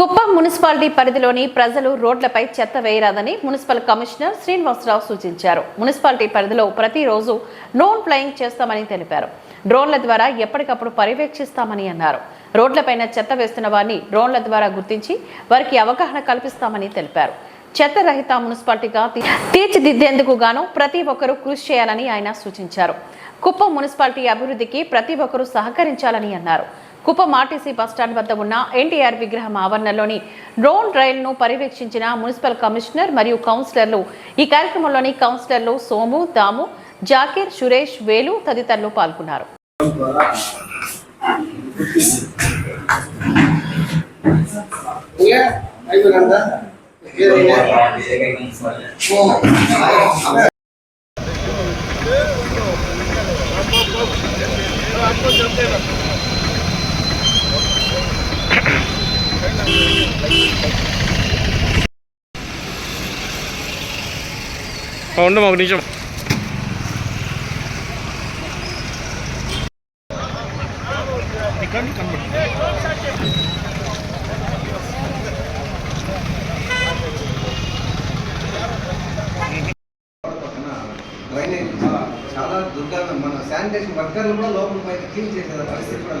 Kuppam municipality పరిధిలోని ప్రజలు రోడ్లపై చెత్త వేయరాదని మున్సిపల్ కమిషనర్ శ్రీనివాసరావు సూచించారు. మున్సిపాలిటీ పరిధిలో ప్రతిరోజు డ్రోన్ ఫ్లయింగ్ చేస్తామని తెలిపారు. డ్రోన్ల ద్వారా ఎప్పటికప్పుడు పర్యవేక్షిస్తామని అన్నారు. రోడ్లపైన చెత్త వేస్తున్న వారిని డ్రోన్ల ద్వారా గుర్తించి వారికి అవగాహన కల్పిస్తామని తెలిపారు. చెత్త రహిత మున్సిపాలిటీగా తీర్చిదిద్దేందుకు గాను ప్రతి ఒక్కరూ కృషి చేయాలని ఆయన సూచించారు. కుప్పం మున్సిపాలిటీ అభివృద్ధికి ప్రతి ఒక్కరూ సహకరించాలని అన్నారు. కుప్పం ఆర్టీసీ బస్టాండ్ వద్ద ఉన్న ఎన్టీఆర్ విగ్రహం ఆవరణలోని డ్రోన్ రైల్ను పర్యవేక్షించిన మున్సిపల్ కమిషనర్ మరియు కౌన్సిలర్లు ఈ కార్యక్రమంలోని కౌన్సిలర్లు సోము దాము జాకీర్ సురేష్ వేలు తదితరులు పాల్గొన్నారు ఇంకా ఒక నిమిషం. డ్రైనేజ్ చాలా దుర్గా మన శానిటేషన్ వర్కర్లు కూడా లోపల పైన క్లీన్ చేసే పరిస్థితి కూడా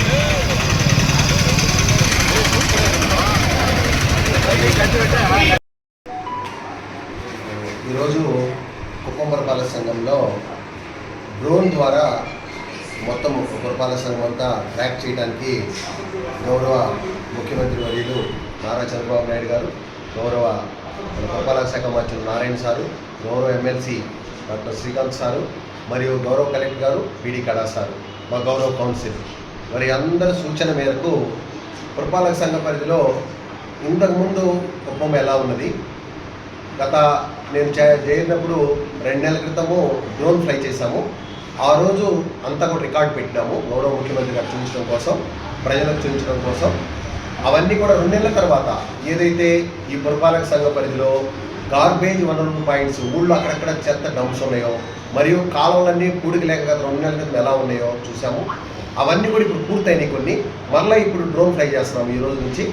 ఈరోజు కుప్పం పురపాలక సంఘంలో డ్రోన్ ద్వారా మొత్తం పురపాలక సంఘం అంతా చేయడానికి గౌరవ ముఖ్యమంత్రి వర్యులు నారా చంద్రబాబు నాయుడు గారు గౌరవ మన శాఖ మంత్రులు నారాయణ సారు గౌరవ ఎమ్మెల్సీ డాక్టర్ శ్రీకాంత్ సారు మరియు గౌరవ కలెక్టర్ గారు బీడీ కళా సారు మా గౌరవ కౌన్సిల్. మరి అందరి సూచన మేరకు పురపాలక సంఘ పరిధిలో ఇంతకుముందు కుప్పం ఎలా ఉన్నది? గత నేను చేరినప్పుడు రెండు నెలల క్రితము డ్రోన్ ఫ్లై చేశాము. ఆ రోజు అంతా కూడా రికార్డ్ పెట్టినాము. గౌరవ ముఖ్యమంత్రి గారు చూపించడం కోసం ప్రజలకు చూపించడం కోసం. అవన్నీ కూడా రెండు నెలల తర్వాత ఏదైతే ఈ పురపాలక సంఘ పరిధిలో గార్బేజ్ వనరుల పాయింట్స్ ఊళ్ళో అక్కడక్కడ చెత్త డంప్స్ ఉన్నాయో మరియు కాలువలన్నీ పూడికి లేక గత రెండు నెలల క్రితం ఎలా ఉన్నాయో చూసాము అవన్నీ కూడా ఇప్పుడు పూర్తయినాయి కొన్ని. మరలా ఇప్పుడు డ్రోన్ ఫ్లై చేస్తున్నాం ఈ రోజు నుంచి.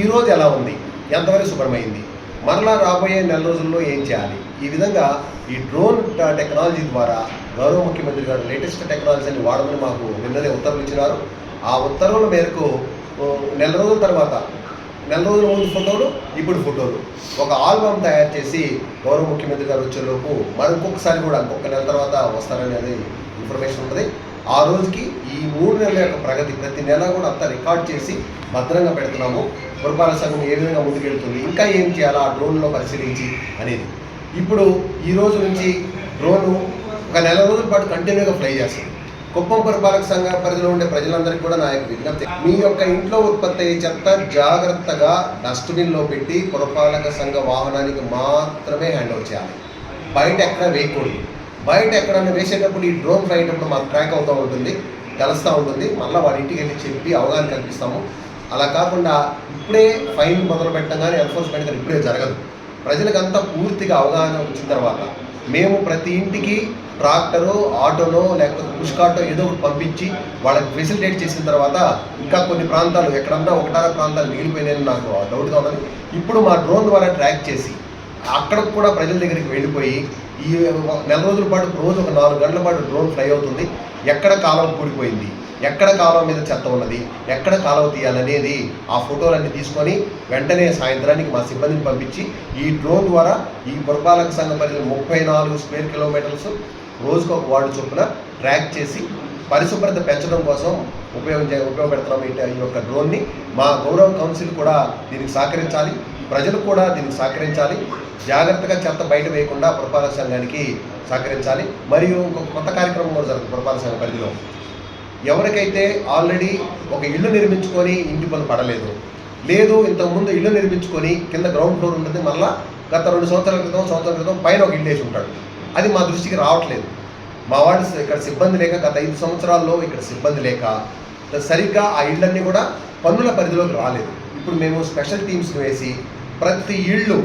ఈ రోజు ఎలా ఉంది? ఎంతవరకు శుభ్రమైంది? మరలా రాబోయే నెల రోజుల్లో ఏం చేయాలి? ఈ విధంగా ఈ డ్రోన్ టెక్నాలజీ ద్వారా గౌరవ ముఖ్యమంత్రి గారు లేటెస్ట్ టెక్నాలజీని వాడమని మాకు నిన్ననే ఉత్తర్వులు ఇచ్చినారు. ఆ ఉత్తర్వుల మేరకు నెల రోజుల తర్వాత నెల రోజుల ముందు ఫోటోలు ఇప్పుడు ఫోటోలు. ఒక ఆల్బమ్ తయారు చేసి గౌరవ ముఖ్యమంత్రి గారు వచ్చేలోపు మరి ఇంకొకసారి కూడా ఇంకొక నెల తర్వాత వస్తారనేది ఇన్ఫర్మేషన్ ఉంటుంది ఆ రోజుకి ఈ మూడు నెలల యొక్క ప్రగతి ప్రతి నెల కూడా అంతా రికార్డ్ చేసి భద్రంగా పెడుతున్నాము. పురపాలక సంఘం ఏ విధంగా ముందుకెళ్తుంది ఇంకా ఏం చేయాలో ఆ డ్రోన్లో పరిశీలించి అనేది. ఇప్పుడు ఈ రోజు నుంచి డ్రోను ఒక నెల రోజుల పాటు కంటిన్యూగా ఫ్లై చేస్తుంది కుప్పం పురపాలక సంఘ పరిధిలో ఉండే ప్రజలందరికీ కూడా నా యొక్క విజ్ఞప్తి. మీ యొక్క ఇంట్లో ఉత్పత్తి అయ్యే చెత్త జాగ్రత్తగా డస్ట్బిన్లో పెట్టి పురపాలక సంఘ వాహనానికి మాత్రమే హ్యాండ్ ఓవర్ చేయాలి. బయట ఎక్కడ వేయకూడదు. బయట ఎక్కడన్నా వేసేటప్పుడు ఈ డ్రోన్ ఫ్లై అయినప్పుడు మాకు ట్రాక్ అవుతూ ఉంటుంది తెలుస్తూ ఉంటుంది. మళ్ళీ వాడి ఇంటికి వెళ్ళి చెప్పి అవగాహన కల్పిస్తాము. అలా కాకుండా ఇప్పుడే ఫైన్ మొదలు పెట్టడం కానీ ఎన్ఫోర్స్మెంట్ కానీ ఇప్పుడే జరగదు. ప్రజలకంతా పూర్తిగా అవగాహన వచ్చిన తర్వాత మేము ప్రతి ఇంటికి ట్రాక్టరు ఆటోనో లేకపోతే పుష్కాటో ఏదో ఒకటి పంపించి వాళ్ళకి ఫెసిలిటేట్ చేసిన తర్వాత ఇంకా కొన్ని ప్రాంతాలు ఎక్కడన్నా ఒకటార ప్రాంతాలు మిగిలిపోయినాయని నాకు డౌట్గా ఉన్నది. ఇప్పుడు మా డ్రోన్ ద్వారా ట్రాక్ చేసి అక్కడ కూడా ప్రజల దగ్గరికి వెళ్ళిపోయి ఈ నెల రోజుల పాటు రోజు ఒక నాలుగు గంటల పాటు డ్రోన్ ఫ్లై అవుతుంది. ఎక్కడ కాలం కూడిపోయింది ఎక్కడ కాలువ మీద చెత్త ఉన్నది ఎక్కడ కాలువ తీయాలనేది ఆ ఫోటోలన్నీ తీసుకొని వెంటనే సాయంత్రానికి మా సిబ్బందిని పంపించి ఈ డ్రోన్ ద్వారా ఈ పురపాలక సంఘ పరిధిలో ముప్పై నాలుగు స్క్వేర్ కిలోమీటర్స్ రోజుకు ఒక వార్డు చొప్పున ట్రాక్ చేసి పరిశుభ్రత పెంచడం కోసం ఉపయోగించే ఉపయోగపెడుతున్నాం ఈ ఈ యొక్క డ్రోన్ని. మా గౌరవ కౌన్సిల్ కూడా దీనికి సహకరించాలి. ప్రజలు కూడా దీనికి సహకరించాలి. జాగ్రత్తగా చెత్త బయట వేయకుండా పురపాలక సంఘానికి సహకరించాలి. మరియు ఇంకొక కొత్త కార్యక్రమం కూడా జరుగుతుంది పురపాలక సంఘ పరిధిలో. ఎవరికైతే ఆల్రెడీ ఒక ఇల్లు నిర్మించుకొని ఇంటి పని పడలేదు లేదు ఇంతకుముందు ఇల్లు నిర్మించుకొని కింద గ్రౌండ్ ఫ్లోర్ ఉంటుంది మళ్ళా గత రెండు సంవత్సరాల క్రితం సంవత్సరాల క్రితం పైన ఒక ఇల్లు వేసి ఉంటాడు. అది మా దృష్టికి రావట్లేదు. మా వాడి ఇక్కడ సిబ్బంది లేక గత ఐదు సంవత్సరాల్లో ఇక్కడ సిబ్బంది లేక సరిగ్గా ఆ ఇళ్ళన్నీ కూడా పన్నుల పరిధిలోకి రాలేదు. ఇప్పుడు మేము స్పెషల్ టీమ్స్ వేసి ప్రతి ఇళ్ళు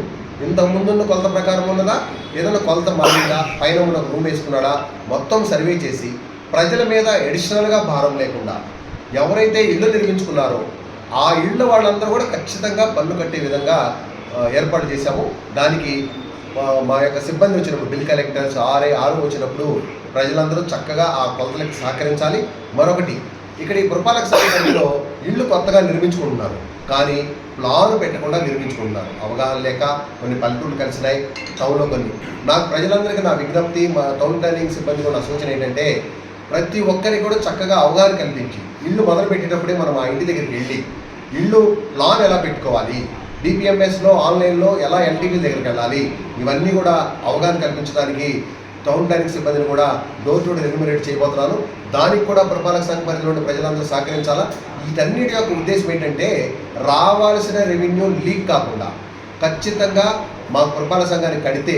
ఇంతకు ముందున్న కొలత ప్రకారం ఉన్నదా? ఏదైనా కొలత మారిందా? పైన ఉన్న రూమ్ వేసుకున్నాడా? మొత్తం సర్వే చేసి ప్రజల మీద ఎడిషనల్గా భారం లేకుండా ఎవరైతే ఇళ్ళు నిర్మించుకున్నారో ఆ ఇళ్ళ వాళ్ళందరూ కూడా ఖచ్చితంగా పన్ను కట్టే విధంగా ఏర్పాటు చేశాము. దానికి మా యొక్క సిబ్బంది వచ్చినప్పుడు బిల్ కలెక్టర్స్ ఆర్ఐ ఆరు వచ్చినప్పుడు ప్రజలందరూ చక్కగా ఆ కొలతలకు సహకరించాలి. మరొకటి ఇక్కడ ఈ పురపాలక సంఘంలో ఇళ్ళు కొత్తగా నిర్మించుకుంటున్నారు. కానీ ప్లాన్ పెట్టకుండా నిర్మించుకుంటున్నారు. అవగాహన లేక కొన్ని పల్లెటూళ్ళు కలిసినాయి టౌన్లో కొన్ని. నాకు ప్రజలందరికీ నా విజ్ఞప్తి మా టౌన్ ప్లానింగ్ సిబ్బంది కూడా సూచన ఏంటంటే ప్రతి ఒక్కరికి కూడా చక్కగా అవగాహన కల్పించి ఇల్లు మొదలు పెట్టేటప్పుడే మనం ఆ ఇంటి దగ్గరికి వెళ్ళి ఇల్లు లాన్ ఎలా పెట్టుకోవాలి? డిపిఎంఎస్లో ఆన్లైన్లో ఎలా ఎల్టీవీ దగ్గరికి వెళ్ళాలి? ఇవన్నీ కూడా అవగాహన కల్పించడానికి టౌన్ ప్లానింగ్ సిబ్బందిని కూడా డోర్ టు డోర్ ఎన్యూమరేట్ చేయబోతున్నాను దానికి కూడా పురపాలక సంఘ పరిధిలోని ప్రజలందరూ సహకరించాలా? వీటన్నిటి యొక్క ఉద్దేశం ఏంటంటే రావాల్సిన రెవెన్యూ లీక్ కాకుండా ఖచ్చితంగా మా పురపాలక సంఘాన్ని కడితే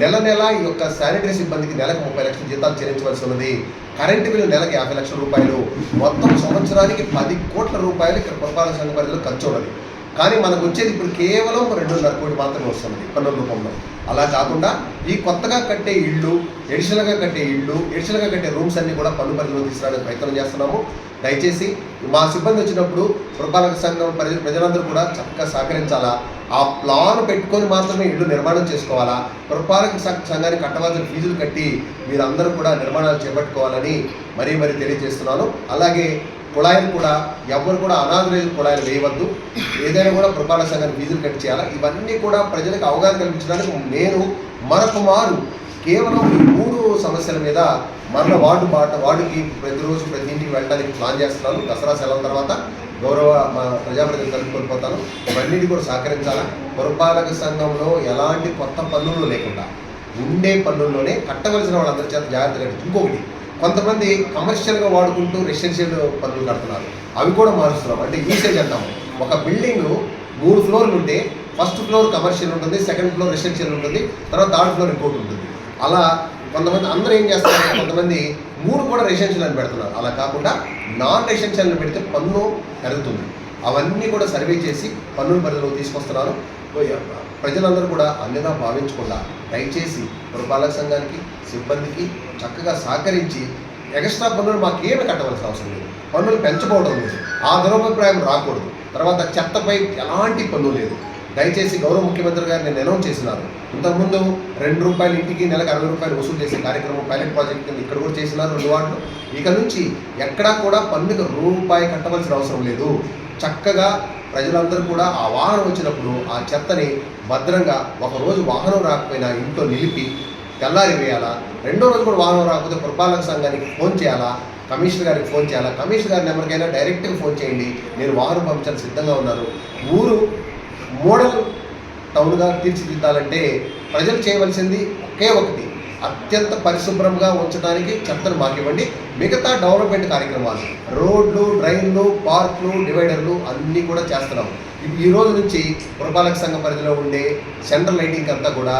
నెల నెల ఈ యొక్క శానిటరీ సిబ్బందికి నెలకు ముప్పై లక్షల జీతాలు చెల్లించవలసి ఉన్నది. కరెంటు బిల్లు నెలకు యాభై లక్షల రూపాయలు. మొత్తం సంవత్సరానికి పది కోట్ల రూపాయలు ఇక్కడ పురపాలక సంఘ పరిధిలో ఖర్చు ఉన్నది. కానీ మనకు వచ్చేది ఇప్పుడు కేవలం రెండున్నర కోటి మాత్రమే వస్తుంది. పన్నుల రూపంలో. అలా కాకుండా ఈ కొత్తగా కట్టే ఇళ్ళు ఎడిషనల్గా కట్టే ఇళ్ళు ఎడిషనల్గా కట్టే రూమ్స్ అన్ని కూడా పన్ను పరిధిలో తీసుకురావడానికి ప్రయత్నం చేస్తున్నాము. దయచేసి మా సిబ్బంది వచ్చినప్పుడు పురపాలక సంఘం ప్రజ ప్రజలందరూ కూడా చక్కగా సహకరించాలా? ఆ ప్లాన్ పెట్టుకొని మాత్రమే ఇల్లు నిర్మాణం చేసుకోవాలా? పురపాలక సంఘానికి కట్టవలసిన ఫీజులు కట్టి మీరందరూ కూడా నిర్మాణాలు చేపట్టుకోవాలని మరీ మరీ తెలియజేస్తున్నాను. అలాగే కుళాయిలు కూడా ఎవరు కూడా అనాథరైజ్ కుళాయిలు వేయవద్దు. ఏదైనా కూడా పురపాలక సంఘాన్ని ఫీజులు కట్ చేయాలా? ఇవన్నీ కూడా ప్రజలకు అవగాహన కల్పించడానికి నేను మరొక మారు కేవలం ఈ మూడు సమస్యల మీద మరల వార్డు బాట వార్డుకి ప్రతిరోజు ప్రతి ఇంటికి వెళ్ళడానికి ప్లాన్ చేస్తున్నాను. దసరా సెలవు తర్వాత గౌరవ మా ప్రజాప్రతినిధులు కలుపుకొని పోతాను ఇవన్నిటి కూడా సహకరించాలా? పురపాలక సంఘంలో ఎలాంటి కొత్త పన్నులు లేకుండా ఉండే పన్నుల్లోనే కట్టవలసిన వాళ్ళందరి చేత జాగ్రత్తగా ఇంకొకటి కొంతమంది కమర్షియల్గా వాడుకుంటూ రెసిడెన్షియల్ పనులు కడుతున్నారు. అవి కూడా మారుస్తున్నాం. అంటే యూసేజ్ అంటాము ఒక బిల్డింగ్ మూడు ఫ్లోర్లు ఉంటే ఫస్ట్ ఫ్లోర్ కమర్షియల్ ఉంటుంది సెకండ్ ఫ్లోర్ రెసిడెన్షియల్ ఉంటుంది తర్వాత థర్డ్ ఫ్లోర్ ఇంకోటి ఉంటుంది. అలా కొంతమంది అందరూ ఏం చేస్తారు కొంతమంది మూడు కూడా రెసిడెన్షియల్ అని పెడుతున్నారు. అలా కాకుండా నాన్ రెసిడెన్షియల్ పెడితే పన్ను పెరుగుతుంది. అవన్నీ కూడా సర్వే చేసి పన్నుల పరిధిలో తీసుకొస్తున్నారు. ప్రజలందరూ కూడా అన్నిగా భావించకుండా దయచేసి పురపాలక సంఘానికి సిబ్బందికి చక్కగా సహకరించి ఎక్స్ట్రా పన్నులు మాకేమి కట్టవలసిన అవసరం లేదు. పన్నులు పెంచబోవడం లేదు. ఆ దురభిప్రాయం రాకూడదు. తర్వాత చెత్తపై ఎలాంటి పన్ను లేదు. దయచేసి గౌరవ ముఖ్యమంత్రి గారు నేను అనౌన్స్ చేసినారు. ఇంతకుముందు రెండు రూపాయలు ఇంటికి నెలకు అరవై రూపాయలు వసూలు చేసే కార్యక్రమం పైలట్ ప్రాజెక్ట్ కింద ఇక్కడ కూడా చేసినారు రెండు వార్డులు. ఇక నుంచి ఎక్కడా కూడా పన్నుకు రూపాయి కట్టవలసిన అవసరం లేదు. చక్కగా ప్రజలందరూ కూడా ఆ వాహనం వచ్చినప్పుడు ఆ చెత్తని భద్రంగా ఒకరోజు వాహనం రాకపోయినా ఇంట్లో నిలిపి తెల్లారి వేయాలా? రెండో రోజు కూడా వాహనం రాకపోతే పురపాలక సంఘానికి ఫోన్ చేయాలా? కమిషనర్ గారికి ఫోన్ చేయాలా? కమిషనర్ గారి నెంబర్కైనా డైరెక్ట్గా ఫోన్ చేయండి. నేను వాహనం పంపించాలని సిద్ధంగా ఉన్నారు. ఊరు మోడల్ టౌన్గా తీర్చిదిద్దాలంటే ప్రజలు చేయవలసింది ఒకే ఒకటి. అత్యంత పరిశుభ్రంగా ఉంచడానికి చెత్తను మాకివ్వండి. మిగతా డెవలప్మెంట్ కార్యక్రమాలు రోడ్లు డ్రైన్లు పార్కులు డివైడర్లు అన్నీ కూడా చేస్తున్నాం. ఈ రోజు నుంచి పురపాలక సంఘ పరిధిలో ఉండే సెంట్రల్ లైటింగ్ అంతా కూడా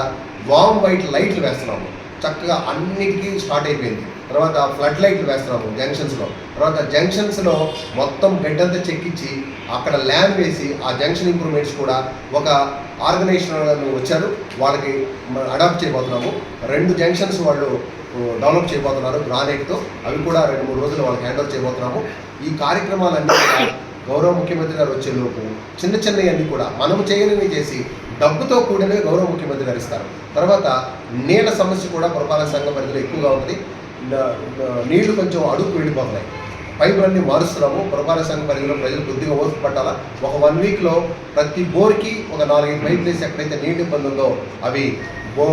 వామ్ వైట్ లైట్లు వేస్తున్నాము. చక్కగా అన్నిటికీ స్టార్ట్ అయిపోయింది. తర్వాత ఫ్లడ్ లైట్లు వేస్తున్నాము జంక్షన్స్లో తర్వాత జంక్షన్స్లో మొత్తం గడ్డంతా చెక్కించి అక్కడ ల్యాండ్ వేసి ఆ జంక్షన్ ఇంప్రూవ్మెంట్స్ కూడా ఒక ఆర్గనైజేషన్ వచ్చారు. వాళ్ళకి అడాప్ట్ చేయబోతున్నాము. రెండు జంక్షన్స్ వాళ్ళు డెవలప్ చేయబోతున్నారు గ్రానైట్తో అవి కూడా రెండు మూడు రోజులు వాళ్ళకి హ్యాండ్ ఓవర్ చేయబోతున్నాము. ఈ కార్యక్రమాలన్నీ కూడా గౌరవ ముఖ్యమంత్రి గారు వచ్చే లోపు చిన్న చిన్నవన్నీ కూడా మనము చేయనివి చేసి డబ్బుతో కూడినవి గౌరవ ముఖ్యమంత్రి గారు ఇస్తారు. తర్వాత నీళ్ళ సమస్య కూడా పురపాలక సంఘం పరిధిలో ఎక్కువగా ఉంది నీళ్ళు కొంచెం అడుగు వెళ్ళిపోతున్నాయి పైపులన్నీ మారుస్తున్నాము పురపాలక సంఘం పరిధిలో ప్రజలు కొద్దిగా ఓర్పు పట్టాలా ఒక వన్ వీక్లో ప్రతి బోర్కి ఒక నాలుగైదు పైపులు వేసి ఎక్కడైతే నీటి ఇబ్బంది ఉందో అవి బో